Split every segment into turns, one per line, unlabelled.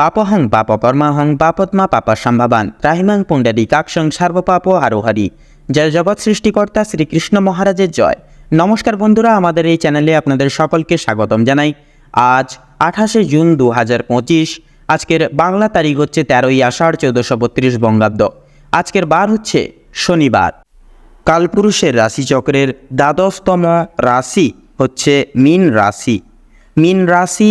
পাপহং পাপকর্মাহং পাপত্মা পাপসম্ভাবান ত্রাহিমাং পুণ্ডরীকাক্ষং সর্বপাপ হারোহারি জয় জগৎ সৃষ্টিকর্তা শ্রীকৃষ্ণ মহারাজের জয়। নমস্কার বন্ধুরা, আমাদের এই চ্যানেলে আপনাদের সকলকে স্বাগতম জানাই। আজ আঠাশে জুন দু হাজার পঁচিশ, আজকের বাংলা তারিখ হচ্ছে তেরোই আষাঢ় চৌদ্দশো বত্রিশ বঙ্গাব্দ। আজকের বার হচ্ছে শনিবার। কালপুরুষের রাশিচক্রের দ্বাদশতম রাশি হচ্ছে মীন রাশি। মীন রাশি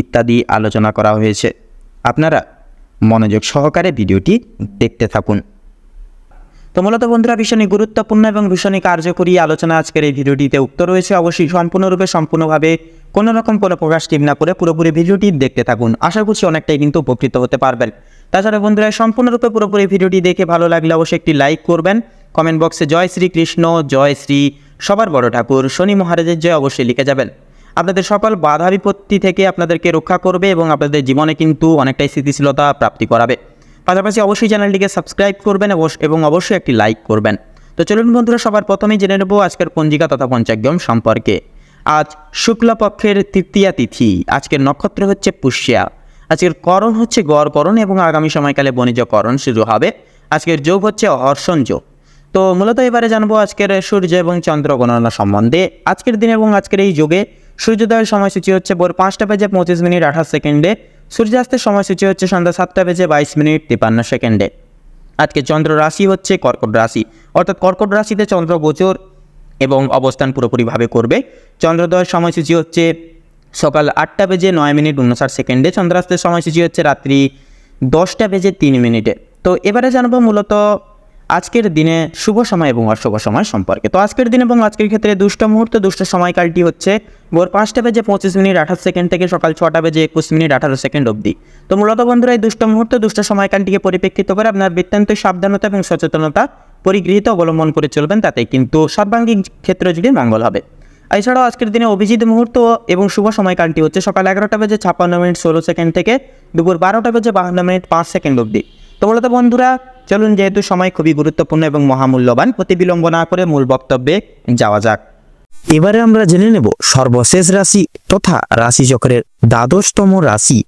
ইত্যাদি আলোচনা করা হয়েছে। আপনারা মনোযোগ সহকারে ভিডিওটি দেখতে থাকুন। তো মূলত বন্ধুরা, ভীষণই গুরুত্বপূর্ণ এবং ভীষণই কার্যকরী আলোচনা আজকের এই ভিডিওটিতে উক্ত রয়েছে। অবশ্যই সম্পূর্ণরূপে, সম্পূর্ণভাবে কোনো রকম কোনো প্রকাশ টিপ না করে পুরোপুরি ভিডিওটি দেখতে থাকুন। আশা করছি অনেকটাই কিন্তু উপকৃত হতে পারবেন। তাছাড়া বন্ধুরা, সম্পূর্ণরূপে পুরোপুরি ভিডিওটি দেখে ভালো লাগলে অবশ্যই একটি লাইক করবেন। কমেন্ট বক্সে জয় শ্রী কৃষ্ণ জয় শ্রী সবার বড় ঠাকুর, শনি মহারাজের জয় অবশ্যই লিখে যাবেন। আপনাদের সকল বাধা বিপত্তি থেকে আপনাদেরকে রক্ষা করবে এবং আপনাদের জীবনে কিন্তু অনেকটাই স্থিতিশীলতা প্রাপ্তি করাবে। পাশাপাশি অবশ্যই চ্যানেলটিকে সাবস্ক্রাইব করবেন এবং অবশ্যই একটি লাইক করবেন। তো চলুন বন্ধুরা, সবার প্রথমেই জেনে নেব আজকের পঞ্জিকা তথা পঞ্চাগ্যম সম্পর্কে। আজ শুক্লপক্ষের তৃতীয়া তিথি, আজকের নক্ষত্র হচ্ছে পুষ্যা। আজকের করণ হচ্ছে গড় করণ এবং আগামী সময়কালে বণিজ করণ শুরু হবে। আজকের যোগ হচ্ছে অর্ষণ যোগ। তো মূলত এবারে জানব আজকের সূর্য এবং চন্দ্র গণনা সম্বন্ধে। আজকের দিন এবং আজকের এই যুগে সূর্যোদয়ের সময়সূচি হচ্ছে ভোর পাঁচটা বেজে পঁচিশ মিনিট আঠাশ সেকেন্ডে, সূর্যাস্তের সময়সূচি হচ্ছে সন্ধ্যা সাতটা বেজে বাইশ মিনিট তিপান্ন সেকেন্ডে। আজকে চন্দ্র রাশি হচ্ছে কর্কট রাশি, অর্থাৎ কর্কট রাশিতে চন্দ্র গোচর এবং অবস্থান পুরোপুরিভাবে করবে। চন্দ্রোদয়ের সময়সূচি হচ্ছে সকাল আটটা বেজে নয় মিনিট উনষাট সেকেন্ডে, চন্দ্রাস্তের সময়সূচি হচ্ছে রাত্রি দশটা বেজে তিন মিনিটে। তো এবারে জানব মূলত আজকের দিনে শুভ সময় এবং অশুভ সময় সম্পর্কে। তো আজকের দিন এবং আজকের ক্ষেত্রে দুষ্ট মুহূর্ত, দুষ্ট সময়কালটি হচ্ছে ভোর পাঁচটা বেজে পঁচিশ মিনিট আঠাশ সেকেন্ড থেকে সকাল ছটা বেজে একুশ মিনিট আঠারো সেকেন্ড অবধি। তো মূলত বন্ধুরা, এই দুষ্ট মুহূর্ত, দুষ্ট সময়কালটিকে পরিপ্রেক্ষিত করে আপনার বৃত্তান্ত সাবধানতা এবং সচেতনতা পরিগৃহীত, অবলম্বন করে চলবেন তাতে কিন্তু সর্বাঙ্গিক ক্ষেত্র জুড়ে মঙ্গল হবে। এছাড়াও আজকের দিনে অভিজিৎ মুহূর্ত এবং শুভ সময়কালটি হচ্ছে সকাল এগারোটা বেজে ছাপ্পান্ন মিনিট ষোলো সেকেন্ড থেকে দুপুর বারোটা বেজে বাহান্ন মিনিট পাঁচ সেকেন্ড অবধি। তো মূলত বন্ধুরা, চলুন যেহেতু সময় খুবই গুরুত্বপূর্ণ এবং মহামূল্যবান, প্রতি বিলম্ব না করে মূল বক্তব্যে যাওয়া যাক।
এবারে আমরা জেনে নেব সর্বশেষ রাশি তথা রাশিচক্রের দ্বাদশতম রাশি।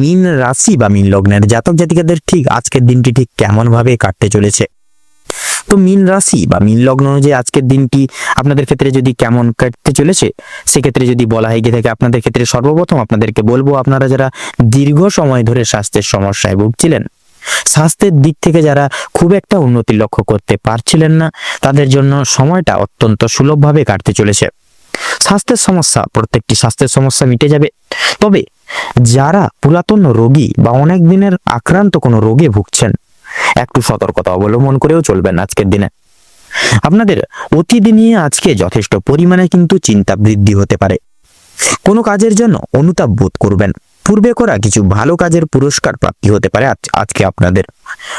মিন রাশি বা মীন লগ্নের জাতক জাতিকাদের ঠিক আজকের দিনটি ঠিক কেমন ভাবে কাটতে চলেছে? তো মিন রাশি বা মিন লগ্ন অনুযায়ী আজকের দিনটি আপনাদের ক্ষেত্রে যদি কেমন কাটতে চলেছে, সেক্ষেত্রে যদি বলা হয় গিয়ে থাকে, আপনাদের ক্ষেত্রে সর্বপ্রথম আপনাদেরকে বলব, আপনারা যারা দীর্ঘ সময় ধরে স্বাস্থ্যের সমস্যায় ভুগছিলেন স্বাস্থ্যের দিক থেকে যারা খুব একটা উন্নতি লক্ষ্য করতে পারছিলেন না, তাদের জন্য সময়টা অত্যন্ত সুলভভাবে কাটতে চলেছে। স্বাস্থ্যের সমস্যা, প্রত্যেকটি স্বাস্থ্যের সমস্যা মিটে যাবে। তবে যারা পুরাতন রোগী বা অনেক দিনের আক্রান্ত কোনো রোগে ভুগছেন, একটু সতর্কতা অবলম্বন করেও চলবেন আজকের দিনে। আপনাদের অতীত নিয়ে আজকে যথেষ্ট পরিমাণে কিন্তু চিন্তা বৃদ্ধি হতে পারে। কোনো কাজের জন্য অনুতাপ বোধ করবেন। পূর্বে করা কিছু ভালো কাজের পুরস্কার প্রাপ্তি হতে পারে আজ- আজকে আপনাদের।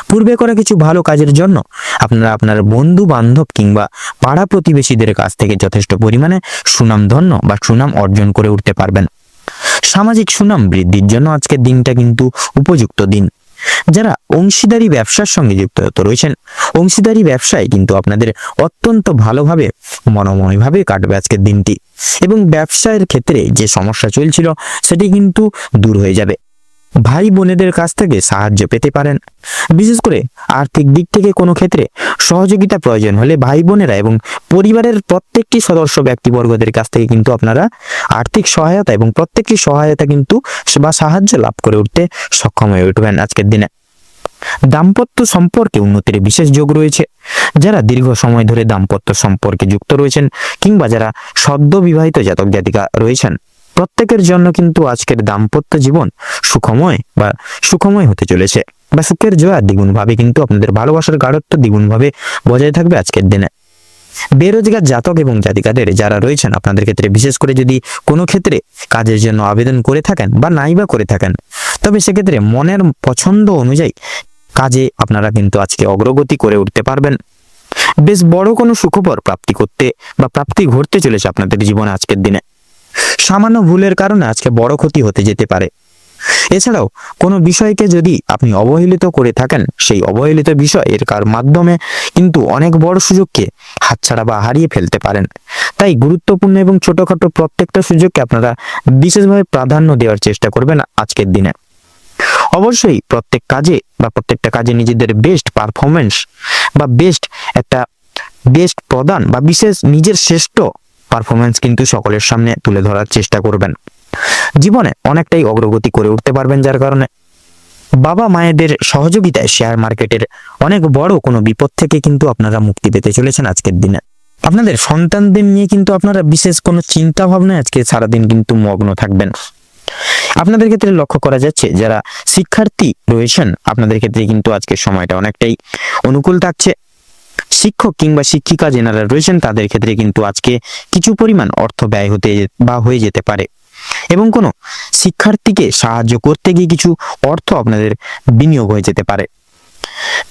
পূর্বে করা কিছু ভালো কাজের জন্য আপনারা আপনার বন্ধু বান্ধব কিংবা পাড়া প্রতিবেশীদের কাছ থেকে যথেষ্ট পরিমাণে সুনাম ধন্য বা সুনাম অর্জন করে উঠতে পারবেন। সামাজিক সুনাম বৃদ্ধির জন্য আজকের দিনটা কিন্তু উপযুক্ত দিন। যারা অংশীদারি ব্যবসার সঙ্গে যুক্ত রয়েছেন, অংশীদারি ব্যবসায় কিন্তু আপনাদের অত্যন্ত ভালোভাবে, মনোময়ভাবে কাটবে আজকের দিনটি। এবং ব্যবসায়ের ক্ষেত্রে যে সমস্যা চলছিল, সেটি কিন্তু দূর হয়ে যাবে। ভাই বোনেদের কাছ থেকে সাহায্য পেতে পারেন। বিশেষ করে আর্থিক দিক থেকে কোনো ক্ষেত্রে সহযোগিতা প্রয়োজন হলে ভাই বোনেরা এবং পরিবারের প্রত্যেকটি সদস্য ব্যক্তিবর্গদের কাছ থেকে কিন্তু আপনারা আর্থিক সহায়তা এবং প্রত্যেকটি সহায়তা কিন্তু বা সাহায্য লাভ করে উঠতে সক্ষম হয়ে উঠবেন আজকের দিনে। দাম্পত্য সম্পর্কে উন্নতির বিশেষ যোগ রয়েছে। যারা দীর্ঘ সময় ধরে দাম্পত্য সম্পর্কে যুক্ত রয়েছেন কিংবা যারা সদ্য বিবাহিত জাতক জাতিকা রয়েছেন, প্রত্যেকের জন্য কিন্তু আজকের দাম্পত্য জীবন সুখময় বা সুখময় হতে চলেছে। বা সুখের জোয়ার দ্বিগুণ ভাবে কিন্তু আপনাদের ভালোবাসার গাঢ়ত্ব দ্বিগুণ ভাবে বজায় থাকবে আজকের দিনে। বেরোজগার জাতক এবং জাতিকাদের যারা রয়েছেন, আপনাদের ক্ষেত্রে বিশেষ করে যদি কোনো ক্ষেত্রে কাজের জন্য আবেদন করে থাকেন বা নাইবা করে থাকেন, তবে সেক্ষেত্রে মনের পছন্দ অনুযায়ী কাজে আপনারা কিন্তু আজকে অগ্রগতি করে উঠতে পারবেন। বেশ বড় কোনো সুখবর প্রাপ্তি করতে বা প্রাপ্তি ঘটতে চলেছে আপনাদের জীবনে আজকের দিনে। সামান্য ভুলের কারণে আজকে বড় ক্ষতি হতে যেতে পারে। এছাড়াও কোনো বিষয়কে যদি আপনি অবহেলিত করে থাকেন, সেই অবহেলিত বিষয় এর কার মাধ্যমে কিন্তু অনেক বড় সুযোগকে হাতছাড়া বা হারিয়ে ফেলতে পারেন। তাই গুরুত্বপূর্ণ এবং ছোটখাটো প্রত্যেকটা সুযোগকে আপনারা বিশেষভাবে প্রাধান্য দেওয়ার চেষ্টা করবেন আজকের দিনে। অবশ্যই প্রত্যেক কাজে বা প্রত্যেকটা কাজে নিজেদের বেস্ট পারফরমেন্স বা বেস্ট একটা বেস্ট প্রদান বা বিশেষ নিজের শ্রেষ্ঠ পারফরমেন্স কিন্তু সকলের সামনে তুলে ধরার চেষ্টা করবেন। জীবনে অনেকটাই অগ্রগতি করে উঠতে পারবেন যার কারণে বাবা মায়েদের সহযোগিতায় শেয়ার মার্কেটের অনেক বড় কোনো বিপদ থেকে কিন্তু আপনারা মুক্তি পেতে চলেছেন আজকের দিনে। আপনাদের সন্তানদের নিয়ে কিন্তু আপনারা বিশেষ কোনো চিন্তা ভাবনায় আজকে সারাদিন কিন্তু মগ্ন থাকবেন। আপনাদের ক্ষেত্রে লক্ষ্য করা যাচ্ছে, যারা শিক্ষার্থী রয়েছেন, আপনাদের ক্ষেত্রে কিন্তু আজকের সময়টা অনেকটাই অনুকূল থাকছে। শিক্ষক কিংবা শিক্ষিকা যেনারা রয়েছেন, তাদের ক্ষেত্রে কিন্তু আজকে কিছু পরিমাণ অর্থ ব্যয় হতে বা হয়ে যেতে পারে। এবং কোনো শিক্ষার্থীকে সাহায্য করতে গিয়ে কিছু অর্থ আপনাদের বিনিয়োগ হয়ে যেতে পারে।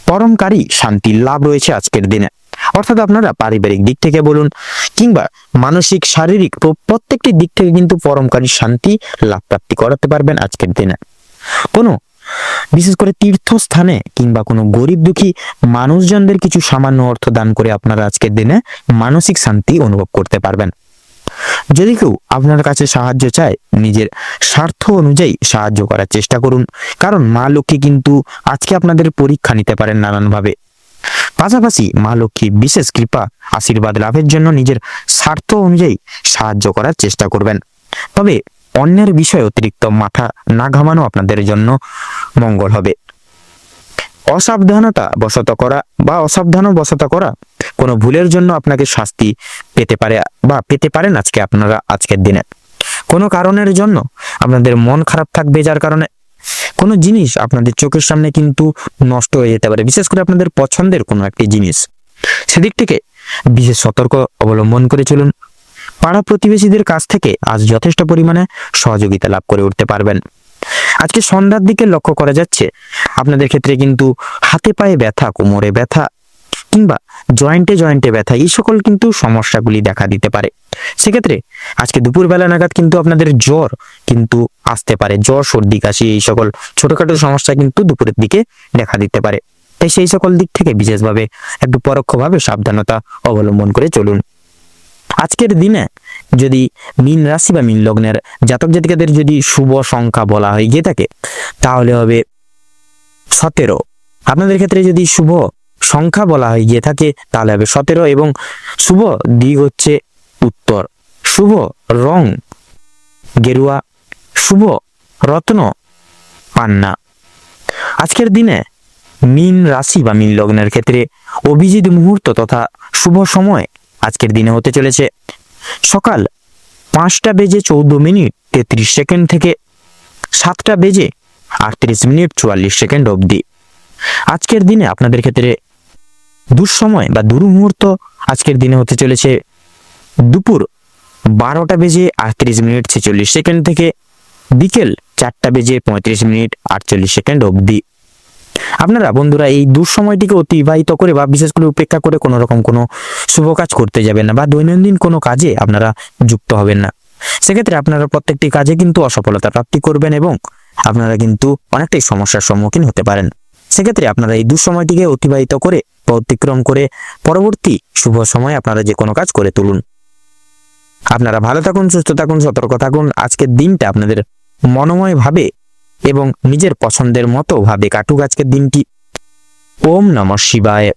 পরমকারী শান্তির লাভ রয়েছে আজকের দিনে। অর্থাৎ আপনারা পারিবারিক দিক থেকে বলুন কিংবা মানসিক, শারীরিক প্র- প্রত্যেকটি দিক থেকে কিন্তু পরমকারী শান্তি লাভ প্রাপ্তি করাতে পারবেন আজকের দিনে। কোনো বিশেষ করে তীর্থস্থানে কিংবা কোনো গরিব দুঃখী মানুষজনদের কিছু সামান্য অর্থ দান করে আপনারা আজকের দিনে মানসিক শান্তি অনুভব করতে পারবেন। যদি কেউ আপনার কাছে সাহায্য চায়, নিজের স্বার্থ অনুযায়ী সাহায্য করার চেষ্টা করুন। কারণ মা লক্ষ্মী কিন্তু আজকে আপনাদের পরীক্ষা নিতে পারেন নানানভাবে। পাশাপাশি মা লক্ষ্মী বিশেষ কৃপা, আশীর্বাদ লাভের জন্য নিজের স্বার্থ অনুযায়ী সাহায্য করার চেষ্টা করবেন। তবে অন্যের বিষয়ে অতিরিক্ত মাথা না ঘামানো আপনাদের জন্য মঙ্গল হবে। অসাবধানতা বশত করা বা অসাবধানবশত করা কোনো ভুলের জন্য আপনাকে শাস্তি পেতে পারে বা পেতে পারেন আজকে আপনারা আজকের দিনে। কোনো কারণের জন্য আপনাদের মন খারাপ থাকবে, যার কারণে কোনো জিনিস আপনাদের চোখের সামনে কিন্তু নষ্ট হয়ে যেতে পারে, বিশেষ করে আপনাদের পছন্দের কোনো একটি জিনিস। সেদিক থেকে বিশেষ সতর্ক অবলম্বন করে চলুন। পাড়া প্রতিবেশীদের কাছ থেকে আজ যথেষ্ট পরিমাণে সহযোগিতা লাভ করে উঠতে পারবেন। আজকে সন্ধ্যার দিকে লক্ষ্য করা যাচ্ছে, আপনাদের ক্ষেত্রে কিন্তু হাতে পায়ে ব্যথা, কোমরে ব্যথা কিংবা জয়েন্টে জয়েন্টে ব্যথা, এই সকল কিন্তু সমস্যাগুলি দেখা দিতে পারে। সেক্ষেত্রে আজকে দুপুরবেলা নাগাদ কিন্তু আপনাদের জ্বর কিন্তু আসতে পারে। জ্বর, সর্দি, কাশি, এই সকল ছোটখাটো সমস্যা কিন্তু দুপুরের দিকে দেখা দিতে পারে। তাই সেই সকল দিক থেকে বিশেষভাবে একটু পরোক্ষভাবে সাবধানতা অবলম্বন করে চলুন। আজকের দিনে যদি মীন রাশি বা মিন লগ্নের জাতক জাতিকাদের যদি শুভ সংখ্যা বলা হয়ে, গিয়ে থাকে, তাহলে হবে সতেরো। আপনাদের ক্ষেত্রে যদি শুভ সংখ্যা বলা হয়ে, গিয়ে থাকে, তাহলে হবে সতেরো এবং শুভ দিক হচ্ছে উত্তর। শুভ রং। গেরুয়া। শুভ রত্ন। পান্না। আজকের দিনে মীন রাশি বা মীন লগ্নের ক্ষেত্রে অভিজিৎ মুহূর্ত তথা শুভ সময় আজকের দিনে হতে চলেছে। সকাল পাঁচটা বেজে চৌদ্দ মিনিট তেত্রিশ সেকেন্ড থেকে সাতটা বেজে আটত্রিশ মিনিট চুয়াল্লিশ সেকেন্ড অবধি। আজকের দিনে আপনাদের ক্ষেত্রে দুঃসময় বা দুর্মুহূর্ত আজকের দিনে হতে চলেছে। দুপুর বারোটা বেজে আটত্রিশ মিনিট ছেচল্লিশ সেকেন্ড থেকে বিকেল চারটা বেজে পঁয়ত্রিশ মিনিট আটচল্লিশ সেকেন্ড অবধি। আপনারা বন্ধুরা, এই দুঃসময়টিকে অতিবাহিত করে বা বিশেষ করে উপেক্ষা করে কোনো রকম কোনো শুভ কাজ করতে যাবেন না বা দৈনন্দিন কোনো কাজে আপনারা যুক্ত হবেন না। সেক্ষেত্রে আপনারা প্রত্যেকটি কাজে কিন্তু অসফলতা প্রাপ্তি করবেন এবং আপনারা কিন্তু অনেকটাই সমস্যার সম্মুখীন হতে পারেন। সেক্ষেত্রে আপনারা এই দুঃসময়টিকে অতিবাহিত করে বা অতিক্রম করে পরবর্তী শুভ সময় আপনারা যে কোনো কাজ করে তুলুন। আপনারা ভালো থাকুন, সুস্থ থাকুন, সতর্ক থাকুন। আজকের দিনটা আপনাদের মনোময় ভাবে এবং নিজের পছন্দের মতো ভাবে কাটুক। আজকের দিনটি। ওম নম শিবায়।